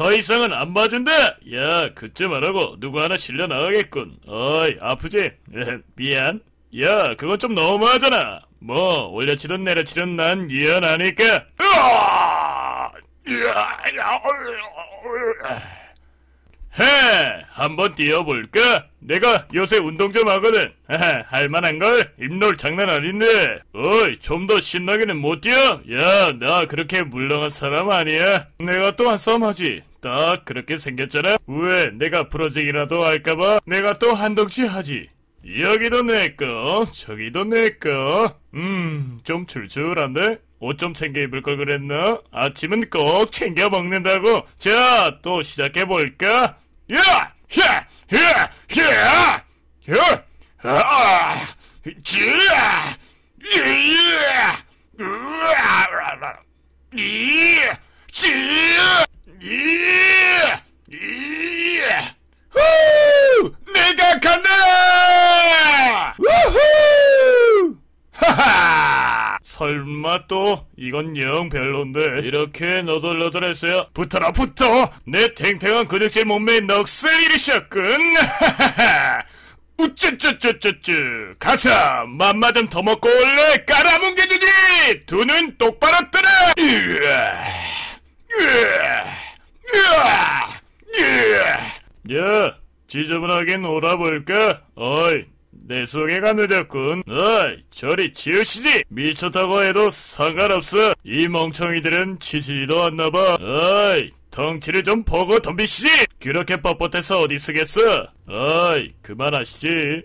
더 이상은 안 봐준다! 야, 그쯤 하라고 누구 하나 실려 나가겠군. 어이, 아프지? 에, 미안. 야, 그건 좀 너무하잖아. 뭐, 올려치든 내려치든 난 미안하니까. 으아! 으아! 해, 한번 뛰어볼까? 내가 요새 운동 좀 하거든. 할만한걸? 입놀 장난 아닌데. 어이, 좀 더 신나게는 못 뛰어? 야, 나 그렇게 물렁한 사람 아니야. 내가 또 한 싸움 하지. 딱 그렇게 생겼잖아. 왜, 내가 부러지기라도 할까봐 내가 또 한 덩치 하지. 여기도 내꺼, 저기도 내꺼. 음, 좀 출출한데? 옷 좀 챙겨 입을 걸 그랬나? 아침은 꼭 챙겨 먹는다고. 자, 또 시작해볼까? 야! 야! 야! 야! 야! 아! 지야! 이야! 으아! 이! 지야! 이! 이! 후! 내가 간다! 우후! 하하! 설마 또? 이건 영 별론데. 이렇게 너덜너덜했어요 붙어라 붙어! 내 탱탱한 근육질 잃으셨군! 하하하 우쭈쭈쭈쭈쭈! 가서 맘마 좀 더 먹고 올래? 깔아뭉개주지! 두 눈 똑바로 뜨라. 야 지저분하게 놀아볼까? 어이 내 소개가 늦었군. 어이, 저리 치우시지! 미쳤다고 해도 상관없어. 이 멍청이들은 치지도 않나봐. 어이, 덩치를 좀 보고 덤비시지! 그렇게 뻣뻣해서 어디 쓰겠어? 어이, 그만하시지.